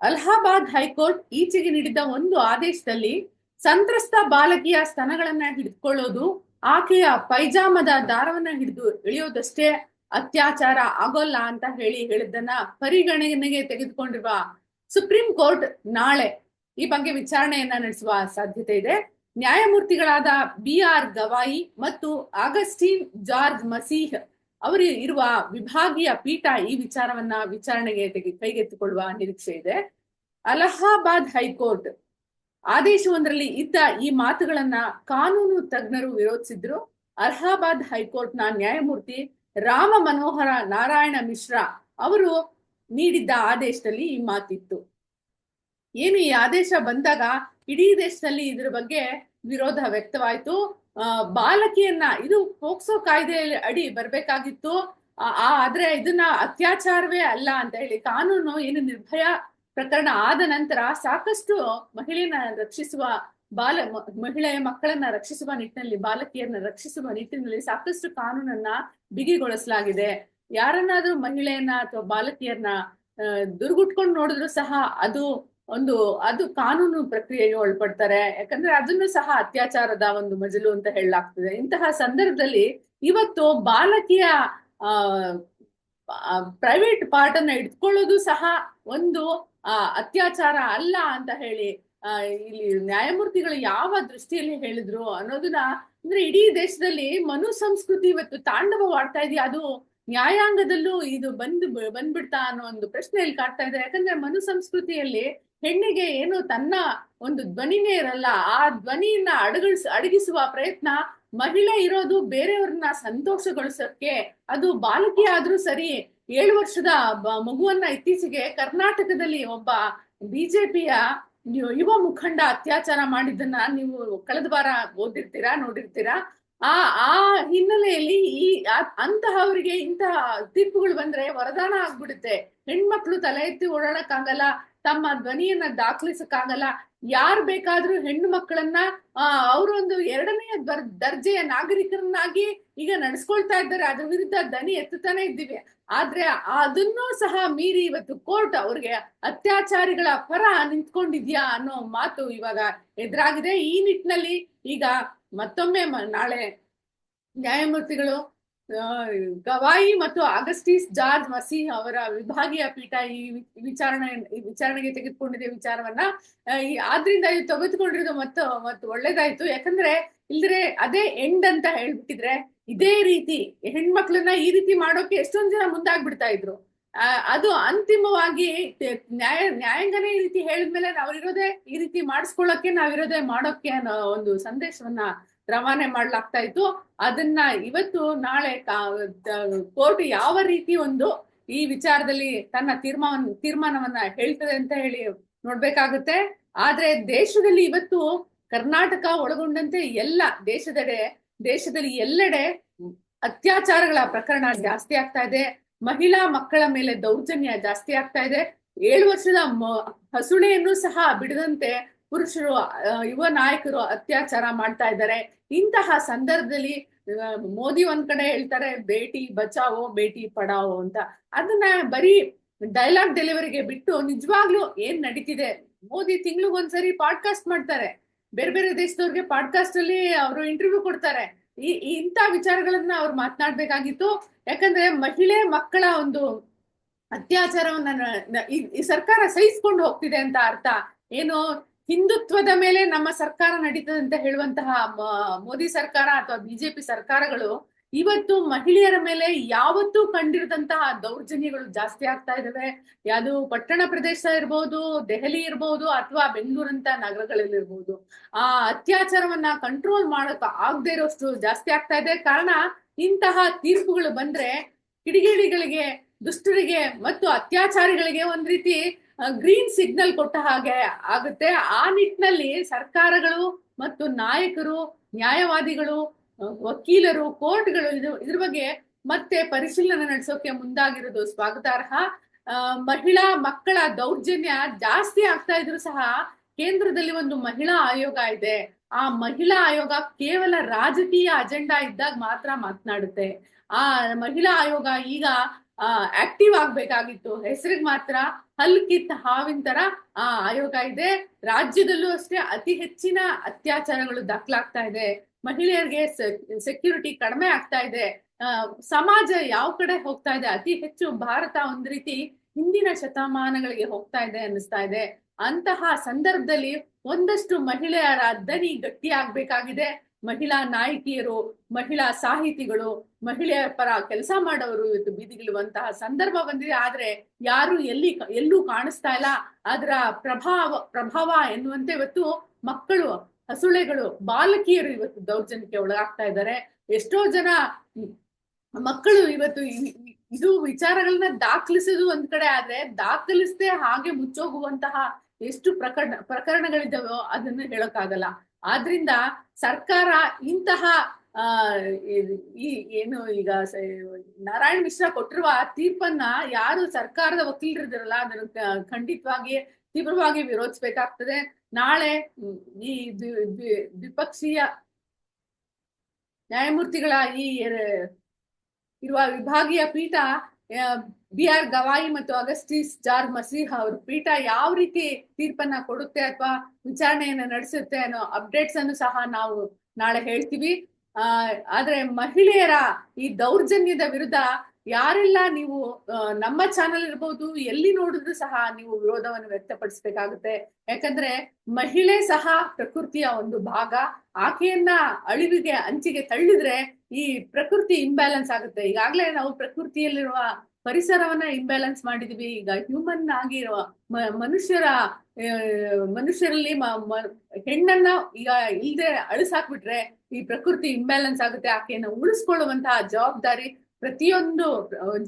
Allahabad high court ಈಚೆಗೆ ನೀಡಿದ ಒಂದು ಆದೇಶದಲ್ಲಿ ಸಂತ್ರಸ್ತ ಬಾಲಕಿಯ ಸ್ತನಗಳನ್ನ ಹಿಡಿದುಕೊಳ್ಳೋದು ಆಕೆಯ ಪೈಜಾಮದ ದಾರವನ್ನ ಹಿಡಿದು ಎಳೆಯೋದಷ್ಟೇ ಅತ್ಯಾಚಾರ ಆಗೋಲ್ಲ ಅಂತ ಹೇಳಿ ಹೇಳಿದ್ದನ್ನ ಪರಿಗಣನೆಗೆ ತೆಗೆದುಕೊಂಡಿರುವ ಸುಪ್ರೀಂ ಕೋರ್ಟ್ ನಾಳೆ ಈ ಬಗ್ಗೆ ವಿಚಾರಣೆಯನ್ನ ನಡೆಸುವ ಸಾಧ್ಯತೆ ಇದೆ. ನ್ಯಾಯಮೂರ್ತಿಗಳಾದ ಬಿ ಆರ್ ಗವಾಯಿ ಮತ್ತು ಆಗಸ್ಟೀನ್ ಜಾರ್ಜ್ ಮಸೀಹ್ ಅವರು ಇರುವ ವಿಭಾಗೀಯ ಪೀಠ ಈ ವಿಚಾರವನ್ನ ವಿಚಾರಣೆಗೆ ತೆಗೆ, ಕೈಗೆತ್ತಿಕೊಳ್ಳುವ ನಿರೀಕ್ಷೆ ಇದೆ. ಅಲಹಾಬಾದ್ ಹೈಕೋರ್ಟ್ ಆದೇಶವೊಂದರಲ್ಲಿ ಇದ್ದ ಈ ಮಾತುಗಳನ್ನ ಕಾನೂನು ತಜ್ಞರು ವಿರೋಧಿಸಿದ್ರು. ಅಲಹಾಬಾದ್ ಹೈಕೋರ್ಟ್ನ ನ್ಯಾಯಮೂರ್ತಿ ರಾಮ ಮನೋಹರ ನಾರಾಯಣ ಮಿಶ್ರಾ ಅವರು ನೀಡಿದ್ದ ಆದೇಶದಲ್ಲಿ ಈ ಮಾತಿತ್ತು. ಏನು ಈ ಆದೇಶ ಬಂದಾಗ ಇಡೀ ದೇಶದಲ್ಲಿ ಇದ್ರ ಬಗ್ಗೆ ವಿರೋಧ ವ್ಯಕ್ತವಾಯ್ತು. ಬಾಲಕಿಯನ್ನ ಇದು ಪೋಕ್ಸೋ ಕಾಯ್ದೆ ಅಡಿ ಬರ್ಬೇಕಾಗಿತ್ತು. ಆದ್ರೆ ಇದನ್ನ ಅತ್ಯಾಚಾರವೇ ಅಲ್ಲ ಅಂತ ಹೇಳಿ ಕಾನೂನು ಏನು ನಿರ್ಭಯ ಪ್ರಕರಣ ಆದ ನಂತರ ಸಾಕಷ್ಟು ಮಹಿಳೆಯನ್ನ ರಕ್ಷಿಸುವ ಬಾಲ, ಮಹಿಳೆಯ ಮಕ್ಕಳನ್ನ ರಕ್ಷಿಸುವ ನಿಟ್ಟಿನಲ್ಲಿ ಬಾಲಕಿಯನ್ನ ರಕ್ಷಿಸುವ ನಿಟ್ಟಿನಲ್ಲಿ ಸಾಕಷ್ಟು ಕಾನೂನನ್ನ ಬಿಗಿಗೊಳಿಸಲಾಗಿದೆ. ಯಾರನ್ನಾದ್ರೂ ಮಹಿಳೆಯನ್ನ ಅಥವಾ ಬಾಲಕಿಯರನ್ನ ದುರ್ಗುಟ್ಕೊಂಡು ನೋಡಿದ್ರು ಸಹ ಅದು ಒಂದು ಅದು ಕಾನೂನು ಪ್ರಕ್ರಿಯೆಗೆ ಒಳಪಡ್ತಾರೆ. ಯಾಕಂದ್ರೆ ಅದನ್ನು ಸಹ ಅತ್ಯಾಚಾರದ ಒಂದು ಮಜಲು ಅಂತ ಹೇಳಲಾಗ್ತದೆ. ಇಂತಹ ಸಂದರ್ಭದಲ್ಲಿ ಇವತ್ತು ಬಾಲಕಿಯ, ಆ ಪ್ರೈವೇಟ್ ಪಾರ್ಟ್ ಅನ್ನ ಇಟ್ಕೊಳ್ಳೋದು ಸಹ ಒಂದು ಅತ್ಯಾಚಾರ ಅಲ್ಲ ಅಂತ ಹೇಳಿ ಇಲ್ಲಿ ನ್ಯಾಯಮೂರ್ತಿಗಳು ಯಾವ ದೃಷ್ಟಿಯಲ್ಲಿ ಹೇಳಿದ್ರು ಅನ್ನೋದನ್ನ ಅಂದ್ರೆ ಇಡೀ ದೇಶದಲ್ಲಿ ಮನು ಸಂಸ್ಕೃತಿ ಇವತ್ತು ತಾಂಡವವಾಡ್ತಾ ಇದೆಯಾ? ಅದು ನ್ಯಾಯಾಂಗದಲ್ಲೂ ಇದು ಬಂದು, ಬಂದ್ಬಿಡ್ತಾ ಅನ್ನೋ ಒಂದು ಪ್ರಶ್ನೆ ಇಲ್ಲಿ ಕಾಡ್ತಾ ಇದೆ. ಯಾಕಂದ್ರೆ ಮನು ಸಂಸ್ಕೃತಿಯಲ್ಲಿ ಹೆಣ್ಣಿಗೆ ಏನು ತನ್ನ ಒಂದು ಧ್ವನಿನೇ ಇರಲ್ಲ ಆ ಧ್ವನಿಯನ್ನ ಅಡಗಿಸ್ ಅಡಗಿಸುವ ಪ್ರಯತ್ನ ಮಹಿಳೆ ಇರೋದು ಬೇರೆಯವ್ರನ್ನ ಸಂತೋಷಗೊಳಿಸಕ್ಕೆ ಅದು ಬಾಲಕಿ ಆದ್ರೂ ಸರಿ ಏಳು ವರ್ಷದ ಮಗುವನ್ನ ಇತ್ತೀಚೆಗೆ ಕರ್ನಾಟಕದಲ್ಲಿ ಒಬ್ಬ ಬಿಜೆಪಿಯ ಯುವ ಮುಖಂಡ ಅತ್ಯಾಚಾರ ಮಾಡಿದ್ದನ್ನ ನೀವು ಕಳೆದ ವಾರ ಓದಿರ್ತೀರಾ, ನೋಡಿರ್ತೀರಾ? ಆ ಆ ಹಿನ್ನೆಲೆಯಲ್ಲಿ ಈ ಅಂತಹವರಿಗೆ ಇಂತಹ ತೀರ್ಪುಗಳು ಬಂದ್ರೆ ವರದಾನ ಆಗ್ಬಿಡುತ್ತೆ. ಹೆಣ್ಮಕ್ಳು ತಲೆ ಎತ್ತಿ ಓಡಾಡಕ್ಕಾಗಲ್ಲ ತಮ್ಮ ಧ್ವನಿಯನ್ನ ದಾಖಲಿಸಕ್ಕಾಗಲ್ಲ. ಯಾರು ಬೇಕಾದ್ರೂ ಹೆಣ್ಣು ಮಕ್ಕಳನ್ನ ಅವರೊಂದು ಎರಡನೆಯ ದರ್, ದರ್ಜೆಯ ನಾಗರಿಕರನ್ನಾಗಿ ಈಗ ನಡೆಸ್ಕೊಳ್ತಾ ಇದ್ದಾರೆ. ಅದ್ರ ವಿರುದ್ಧ ದನಿ ಎತ್ತುತ್ತಾನೆ ಇದ್ದೀವಿ. ಆದ್ರೆ ಅದನ್ನೂ ಸಹ ಮೀರಿ ಇವತ್ತು ಕೋರ್ಟ್ ಅವ್ರಿಗೆ ಅತ್ಯಾಚಾರಿಗಳ ಪರ ನಿಂತ್ಕೊಂಡಿದ್ಯಾ ಅನ್ನೋ ಮಾತು ಇವಾಗ ಎದುರಾಗಿದೆ. ಈ ನಿಟ್ಟಿನಲ್ಲಿ ಈಗ ಮತ್ತೊಮ್ಮೆ ನಾಳೆ ನ್ಯಾಯಮೂರ್ತಿಗಳು ಗವಾಯಿ ಮತ್ತು ಆಗಸ್ಟೀಸ್ ಜಾರ್ಜ್ ಮಸಿ ಅವರ ವಿಭಾಗೀಯ ಪೀಠ ಈ ವಿಚಾರಣೆ ವಿಚಾರಣೆಗೆ ತೆಗೆದುಕೊಂಡಿದೆ ವಿಚಾರವನ್ನ ಈ- ಆದ್ರಿಂದ ಇದು ತೆಗೆದುಕೊಂಡಿರೋದು ಮತ್ತು ಮತ್ತು ಒಳ್ಳೇದಾಯ್ತು. ಯಾಕಂದ್ರೆ ಇಲ್ದ್ರೆ ಅದೇ ಎಂಡ್ ಅಂತ ಹೇಳ್ಬಿಟ್ಟಿದ್ರೆ ಇದೇ ರೀತಿ ಹೆಣ್ಮಕ್ಳನ್ನ ಈ ರೀತಿ ಮಾಡೋಕೆ ಎಷ್ಟೊಂದ್ ಜನ ಮುಂದಾಗ್ಬಿಡ್ತಾ ಇದ್ರು. ಅದು ಅಂತಿಮವಾಗಿ ನ್ಯಾಯ, ನ್ಯಾಯಾಂಗನೇ ಈ ರೀತಿ ಹೇಳಿದ್ಮೇಲೆ ನಾವಿರೋದೇ ಈ ರೀತಿ ಮಾಡಿಸ್ಕೊಳ್ಳೋಕೆ, ನಾವಿರೋದೇ ಮಾಡೋಕೆ ಅನ್ನೋ ಒಂದು ಸಂದೇಶವನ್ನ ರವಾನೆ ಮಾಡ್ಲಾಗ್ತಾ ಇತ್ತು. ಅದನ್ನ ಇವತ್ತು ನಾಳೆ ಕೋರ್ಟ್ ಯಾವ ರೀತಿ ಒಂದು ಈ ವಿಚಾರದಲ್ಲಿ ತನ್ನ ತೀರ್ಮಾನ, ತೀರ್ಮಾನವನ್ನ ಹೇಳ್ತದೆ ಅಂತ ಹೇಳಿ ನೋಡ್ಬೇಕಾಗುತ್ತೆ. ಆದ್ರೆ ದೇಶದಲ್ಲಿ ಇವತ್ತು ಕರ್ನಾಟಕ ಒಳಗೊಂಡಂತೆ ಎಲ್ಲ ದೇಶದೆಡೆ, ದೇಶದಲ್ಲಿ ಎಲ್ಲೆಡೆ ಅತ್ಯಾಚಾರಗಳ ಪ್ರಕರಣ ಜಾಸ್ತಿ ಆಗ್ತಾ ಇದೆ. ಮಹಿಳಾ ಮಕ್ಕಳ ಮೇಲೆ ದೌರ್ಜನ್ಯ ಜಾಸ್ತಿ ಆಗ್ತಾ ಇದೆ. ಏಳು ವರ್ಷದ ಹಸುಳೆಯನ್ನು ಸಹ ಬಿಡದಂತೆ ಪುರುಷರು ಯುವ ನಾಯಕರು ಅತ್ಯಾಚಾರ ಮಾಡ್ತಾ ಇದ್ದಾರೆ. ಇಂತಹ ಸಂದರ್ಭದಲ್ಲಿ ಮೋದಿ ಒಂದ್ ಕಡೆ ಹೇಳ್ತಾರೆ ಭೇಟಿ ಬಚಾವೋ ಭೇಟಿ ಪಡಾವೋ ಅಂತ. ಅದನ್ನ ಬರೀ ಡೈಲಾಗ್ ಡೆಲಿವರಿಗೆ ಬಿಟ್ಟು ನಿಜವಾಗ್ಲೂ ಏನ್ ನಡೀತಿದೆ? ಮೋದಿ ತಿಂಗ್ಳಿಗೊಂದ್ಸರಿ ಪಾಡ್ಕಾಸ್ಟ್ ಮಾಡ್ತಾರೆ. ಬೇರೆ ಬೇರೆ ದೇಶದವ್ರಿಗೆ ಪಾಡ್ಕಾಸ್ಟ್ ಅಲ್ಲಿ ಅವರು ಇಂಟರ್ವ್ಯೂ ಕೊಡ್ತಾರೆ. ಈ ಇಂತ ವಿಚಾರಗಳನ್ನ ಅವ್ರು ಮಾತನಾಡ್ಬೇಕಾಗಿತ್ತು. ಯಾಕಂದ್ರೆ ಮಹಿಳೆ ಮಕ್ಕಳ ಒಂದು ಅತ್ಯಾಚಾರವನ್ನ ಈ ಸರ್ಕಾರ ಸಹಿಸ್ಕೊಂಡು ಹೋಗ್ತಿದೆ ಅಂತ ಅರ್ಥ. ಏನು ಹಿಂದುತ್ವದ ಮೇಲೆ ನಮ್ಮ ಸರ್ಕಾರ ನಡೀತದೆ ಅಂತ ಹೇಳುವಂತಹ ಮೋದಿ ಸರ್ಕಾರ ಅಥವಾ ಬಿಜೆಪಿ ಸರ್ಕಾರಗಳು ಇವತ್ತು ಮಹಿಳೆಯರ ಮೇಲೆ ಯಾವತ್ತೂ ಕಂಡಿರದಂತಹ ದೌರ್ಜನ್ಯಗಳು ಜಾಸ್ತಿ ಆಗ್ತಾ ಇದಾವೆ. ಯಾವುದು ಪಟ್ಟಣ ಪ್ರದೇಶ ಇರ್ಬೋದು, ದೆಹಲಿ ಇರ್ಬೋದು ಅಥವಾ ಬೆಂಗಳೂರಂತ ನಗರಗಳಲ್ಲಿ ಇರ್ಬೋದು. ಆ ಅತ್ಯಾಚಾರವನ್ನ ಕಂಟ್ರೋಲ್ ಮಾಡಕ್ ಆಗದೆ ಇರೋಷ್ಟು ಜಾಸ್ತಿ ಆಗ್ತಾ ಇದೆ. ಕಾರಣ ಇಂತಹ ತೀರ್ಪುಗಳು ಬಂದ್ರೆ ಕಿಡಿಗೇಡಿಗಳಿಗೆ, ದುಷ್ಟರಿಗೆ ಮತ್ತು ಅತ್ಯಾಚಾರಿಗಳಿಗೆ ಒಂದ್ ರೀತಿ ಗ್ರೀನ್ ಸಿಗ್ನಲ್ ಕೊಟ್ಟ ಹಾಗೆ ಆಗುತ್ತೆ. ಆ ನಿಟ್ಟಿನಲ್ಲಿ ಸರ್ಕಾರಗಳು ಮತ್ತು ನಾಯಕರು, ನ್ಯಾಯವಾದಿಗಳು ವಕೀಲರು, ಕೋರ್ಟ್ಗಳು ಇದು, ಇದ್ರ ಬಗ್ಗೆ ಮತ್ತೆ ಪರಿಶೀಲನೆ ನಡೆಸೋಕೆ ಮುಂದಾಗಿರೋದು ಸ್ವಾಗತಾರ್ಹ. ಮಹಿಳಾ ಮಕ್ಕಳ ದೌರ್ಜನ್ಯ ಜಾಸ್ತಿ ಆಗ್ತಾ ಇದ್ರು ಸಹ ಕೇಂದ್ರದಲ್ಲಿ ಒಂದು ಮಹಿಳಾ ಆಯೋಗ ಇದೆ. ಆ ಮಹಿಳಾ ಆಯೋಗ ಕೇವಲ ರಾಜಕೀಯ ಅಜೆಂಡಾ ಇದ್ದಾಗ ಮಾತ್ರ ಮಾತನಾಡುತ್ತೆ. ಆ ಮಹಿಳಾ ಆಯೋಗ ಈಗ ಆಕ್ಟಿವ್ ಆಗ್ಬೇಕಾಗಿತ್ತು. ಹೆಸರಿಗೆ ಮಾತ್ರ ಹಲ್ಲು ಕಿತ್ತ ಹಾವಿನ ತರ ಆ ಆಯೋಗ ಇದೆ. ರಾಜ್ಯದಲ್ಲೂ ಅಷ್ಟೇ ಅತಿ ಹೆಚ್ಚಿನ ಅತ್ಯಾಚಾರಗಳು ದಾಖಲಾಗ್ತಾ ಇದೆ. ಮಹಿಳೆಯರಿಗೆ ಸೆಕ್ಯೂರಿಟಿ ಕಡಿಮೆ ಆಗ್ತಾ ಇದೆ. ಸಮಾಜ ಯಾವ ಕಡೆ ಹೋಗ್ತಾ ಇದೆ? ಅತಿ ಹೆಚ್ಚು ಭಾರತ ಒಂದ್ ರೀತಿ ಹಿಂದಿನ ಶತಮಾನಗಳಿಗೆ ಹೋಗ್ತಾ ಇದೆ ಅನ್ನಿಸ್ತಾ ಇದೆ. ಅಂತಹ ಸಂದರ್ಭದಲ್ಲಿ ಒಂದಷ್ಟು ಮಹಿಳೆಯರ ದನಿ ಗಟ್ಟಿ ಆಗ್ಬೇಕಾಗಿದೆ ಮಹಿಳಾ ನಾಯಕಿಯರು, ಮಹಿಳಾ ಸಾಹಿತಿಗಳು ಮಹಿಳೆಯರ ಪರ ಕೆಲಸ ಮಾಡೋರು ಇವತ್ತು ಬೀದಿಗಿಳುವಂತಹ ಸಂದರ್ಭ ಬಂದಿದೆ. ಆದ್ರೆ ಯಾರು ಎಲ್ಲಿ ಎಲ್ಲೂ ಕಾಣಿಸ್ತಾ ಇಲ್ಲ. ಅದರ ಪ್ರಭಾವ ಪ್ರಭಾವ ಎನ್ನುವಂತೆ ಇವತ್ತು ಮಕ್ಕಳು, ಹಸುಳೆಗಳು, ಬಾಲಕಿಯರು ಇವತ್ತು ದೌರ್ಜನ್ಯಕ್ಕೆ ಒಳಗಾಗ್ತಾ ಇದ್ದಾರೆ. ಎಷ್ಟೋ ಜನ ಮಕ್ಕಳು ಇವತ್ತು ಇದು ವಿಚಾರಗಳನ್ನ ದಾಖಲಿಸೋದು ಒಂದ್ ಕಡೆ ಆದ್ರೆ ದಾಖಲಿಸದೆ ಹಾಗೆ ಮುಚ್ಚೋಗುವಂತಹ ಎಷ್ಟು ಪ್ರಕರಣ, ಪ್ರಕರಣಗಳಿದ್ದಾವೋ ಅದನ್ನ ಹೇಳೋಕ್ಕಾಗಲ್ಲ. ಆದ್ರಿಂದ ಸರ್ಕಾರ ಇಂತಹ ಈ- ಏನು ಈಗ ನಾರಾಯಣ್ ಮಿಶ್ರಾ ಕೊಟ್ಟಿರುವ ತೀರ್ಪನ್ನ ಯಾರು ಸರ್ಕಾರದ ವಕೀಲರಿದ್ದಾರಲ್ಲ ಅದನ್ನು ಖಂಡಿತವಾಗಿ ತೀವ್ರವಾಗಿ ವಿರೋಧಿಸ್ಬೇಕಾಗ್ತದೆ. ನಾಳೆ ಈ ದ್ವಿ- ದ್ವಿ- ದ್ವಿಪಕ್ಷೀಯ ನ್ಯಾಯಮೂರ್ತಿಗಳ ಈ, ಇರುವ ವಿಭಾಗೀಯ ಪೀಠ ಬಿ ಆರ್ ಗವಾಯಿ ಮತ್ತು ಅಗಸ್ಟಿಸ್ ಜಾರ್ ಮಸೀಹಾ ಅವ್ರ ಪೀಠ ಯಾವ ರೀತಿ ತೀರ್ಪನ್ನ ಕೊಡುತ್ತೆ ಅಥವಾ ವಿಚಾರಣೆಯನ್ನ ನಡೆಸುತ್ತೆ ಅನ್ನೋ ಅಪ್ಡೇಟ್ಸ್ ಅನ್ನು ಸಹ ನಾವು ನಾಳೆ ಹೇಳ್ತೀವಿ. ಆದ್ರೆ ಮಹಿಳೆಯರ ಈ ದೌರ್ಜನ್ಯದ ವಿರುದ್ಧ ಯಾರೆಲ್ಲ ನೀವು ನಮ್ಮ ಚಾನೆಲ್ ಇರ್ಬೋದು, ಎಲ್ಲಿ ನೋಡಿದ್ರು ಸಹ ನೀವು ವಿರೋಧವನ್ನು ವ್ಯಕ್ತಪಡಿಸಬೇಕಾಗುತ್ತೆ. ಯಾಕಂದ್ರೆ ಮಹಿಳೆ ಸಹ ಪ್ರಕೃತಿಯ ಒಂದು ಭಾಗ. ಆಕೆಯನ್ನ ಅಳಿವಿಗೆ ಅಂಚಿಗೆ ತಳ್ಳಿದ್ರೆ ಈ ಪ್ರಕೃತಿ ಇಂಬ್ಯಾಲೆನ್ಸ್ ಆಗುತ್ತೆ. ಈಗಾಗ್ಲೇ ನಾವು ಪ್ರಕೃತಿಯಲ್ಲಿರುವ ಪರಿಸರವನ್ನ ಇಂಬ್ಯಾಲೆನ್ಸ್ ಮಾಡಿದೀವಿ. ಈಗ ಹ್ಯೂಮನ್ ಆಗಿರುವ ಮನುಷ್ಯರ ಮನುಷ್ಯರಲ್ಲಿ ಹೆಣ್ಣನ್ನ ಈಗ ಇಲ್ದೆ ಅಳಿಸಾಕ್ಬಿಟ್ರೆ ಈ ಪ್ರಕೃತಿ ಇಂಬ್ಯಾಲೆನ್ಸ್ ಆಗುತ್ತೆ. ಆಕೆಯನ್ನ ಉಳಿಸ್ಕೊಳ್ಳುವಂತಹ ಜವಾಬ್ದಾರಿ ಪ್ರತಿಯೊಂದು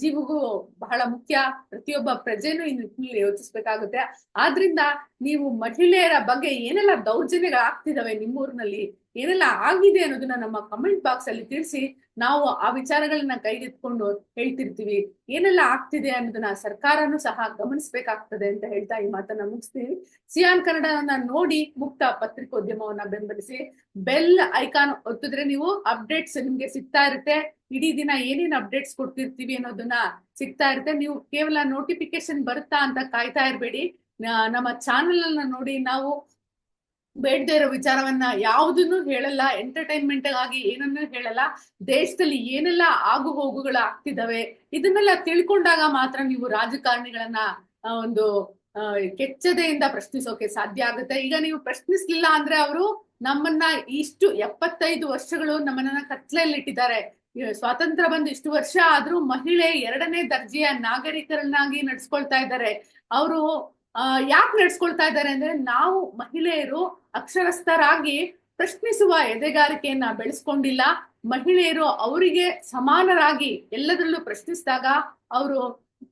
ಜೀವಿಗೂ ಬಹಳ ಮುಖ್ಯ. ಪ್ರತಿಯೊಬ್ಬ ಪ್ರಜೆನೂ ಇನ್ನು ಯೋಚಿಸ್ಬೇಕಾಗುತ್ತೆ. ಆದ್ರಿಂದ ನೀವು ಮಹಿಳೆಯರ ಬಗ್ಗೆ ಏನೆಲ್ಲ ದೌರ್ಜನ್ಯಗಳಾಗ್ತಿದಾವೆ ನಿಮ್ಮೂರಿನಲ್ಲಿ, ಏನೆಲ್ಲ ಆಗಿದೆ ಅನ್ನೋದನ್ನ ನಮ್ಮ ಕಮೆಂಟ್ ಬಾಕ್ಸ್ ಅಲ್ಲಿ ತಿಳಿಸಿ, ನಾವು ಆ ವಿಚಾರಗಳನ್ನ ಕೈಗೆತ್ಕೊಂಡು ಹೇಳ್ತಿರ್ತೀವಿ. ಏನೆಲ್ಲ ಆಗ್ತಿದೆ ಅನ್ನೋದನ್ನ ಸರ್ಕಾರನೂ ಸಹ ಗಮನಿಸ್ಬೇಕಾಗ್ತದೆ ಅಂತ ಹೇಳ್ತಾ ಈ ಮಾತನ್ನ ಮುಗಿಸ್ತೀವಿ. ಸಿಯಾನ್ ಕನ್ನಡನ ನೋಡಿ ಮುಕ್ತ ಪತ್ರಿಕೋದ್ಯಮವನ್ನ ಬೆಂಬಲಿಸಿ, ಬೆಲ್ ಐಕಾನ್ ಒತ್ತಿದ್ರೆ ನೀವು ಅಪ್ಡೇಟ್ಸ್ ನಿಮ್ಗೆ ಸಿಗ್ತಾ ಇರುತ್ತೆ. ಇಡೀ ದಿನ ಏನೇನು ಅಪ್ಡೇಟ್ಸ್ ಕೊಡ್ತಿರ್ತೀವಿ ಅನ್ನೋದನ್ನ ಸಿಗ್ತಾ ಇರುತ್ತೆ. ನೀವು ಕೇವಲ ನೋಟಿಫಿಕೇಶನ್ ಬರುತ್ತಾ ಅಂತ ಕಾಯ್ತಾ ಇರ್ಬೇಡಿ. ನಮ್ಮ ಚಾನೆಲ್ ಅನ್ನ ನೋಡಿ ನಾವು ಬೇಡದೆ ಇರೋ ವಿಚಾರವನ್ನ ಯಾವುದನ್ನು ಹೇಳಲ್ಲ ಎಂಟರ್ಟೈನ್ಮೆಂಟ್ ಆಗಿ ಏನನ್ನೂ ಹೇಳಲ್ಲ, ದೇಶದಲ್ಲಿ ಏನೆಲ್ಲ ಆಗು ಹೋಗುಗಳು ಆಗ್ತಿದಾವೆ ಇದನ್ನೆಲ್ಲ ತಿಳ್ಕೊಂಡಾಗ ಮಾತ್ರ ನೀವು ರಾಜಕಾರಣಿಗಳನ್ನ ಒಂದು ಕೆಚ್ಚದೆಯಿಂದ ಪ್ರಶ್ನಿಸೋಕೆ ಸಾಧ್ಯ ಆಗುತ್ತೆ. ಈಗ ನೀವು ಪ್ರಶ್ನಿಸ್ಲಿಲ್ಲ ಅಂದ್ರೆ ಅವರು ನಮ್ಮನ್ನ ಇಷ್ಟು ಎಪ್ಪತ್ತೈದು ವರ್ಷಗಳು ನಮ್ಮನ್ನ ಕತ್ಲೆಯಲ್ಲಿ ಇಟ್ಟಿದ್ದಾರೆ ಸ್ವಾತಂತ್ರ್ಯ ಬಂದು ಇಷ್ಟು ವರ್ಷ ಆದ್ರೂ ಮಹಿಳೆ ಎರಡನೇ ದರ್ಜೆಯ ನಾಗರಿಕರನ್ನಾಗಿ ನಡ್ಸ್ಕೊಳ್ತಾ ಇದ್ದಾರೆ. ಅವರು ಯಾಕೆ ನಡ್ಸ್ಕೊಳ್ತಾ ಇದ್ದಾರೆ ಅಂದ್ರೆ ನಾವು ಮಹಿಳೆಯರು ಅಕ್ಷರಸ್ಥರಾಗಿ ಪ್ರಶ್ನಿಸುವ ಎದೆಗಾರಿಕೆಯನ್ನ ಬೆಳೆಸ್ಕೊಂಡಿಲ್ಲ. ಮಹಿಳೆಯರು ಅವರಿಗೆ ಸಮಾನರಾಗಿ ಎಲ್ಲದರಲ್ಲೂ ಪ್ರಶ್ನಿಸಿದಾಗ ಅವರು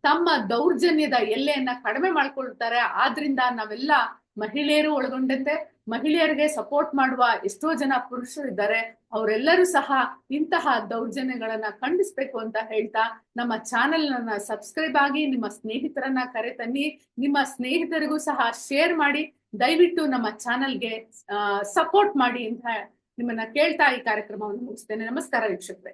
ತಮ್ಮ ದೌರ್ಜನ್ಯದ ಎಲ್ಲೆಯನ್ನ ಕಡಿಮೆ ಮಾಡ್ಕೊಳ್ತಾರೆ. ಆದ್ರಿಂದ ನಾವೆಲ್ಲ ಮಹಿಳೆಯರು ಒಳಗೊಂಡಂತೆ. ಮಹಿಳೆಯರಿಗೆ ಸಪೋರ್ಟ್ ಮಾಡುವ ಎಷ್ಟೋ ಜನ ಪುರುಷರು ಇದ್ದಾರೆ. ಅವರೆಲ್ಲರೂ ಸಹ ಇಂತಹ ದೌರ್ಜನ್ಯಗಳನ್ನ ಖಂಡಿಸ್ಬೇಕು ಅಂತ ಹೇಳ್ತಾ ನಮ್ಮ ಚಾನೆಲ್ ನನ್ನ ಸಬ್ಸ್ಕ್ರೈಬ್ ಆಗಿ, ನಿಮ್ಮ ಸ್ನೇಹಿತರನ್ನ ಕರೆ ತನ್ನಿ ನಿಮ್ಮ ಸ್ನೇಹಿತರಿಗೂ ಸಹ ಶೇರ್ ಮಾಡಿ. ದಯವಿಟ್ಟು ನಮ್ಮ ಚಾನೆಲ್ಗೆ ಸಪೋರ್ಟ್ ಮಾಡಿ ಅಂತ ನಿಮ್ಮನ್ನ ಕೇಳ್ತಾ ಈ ಕಾರ್ಯಕ್ರಮವನ್ನು ಮುಗಿಸ್ತೇನೆ. ನಮಸ್ಕಾರ ವೀಕ್ಷಕರೇ.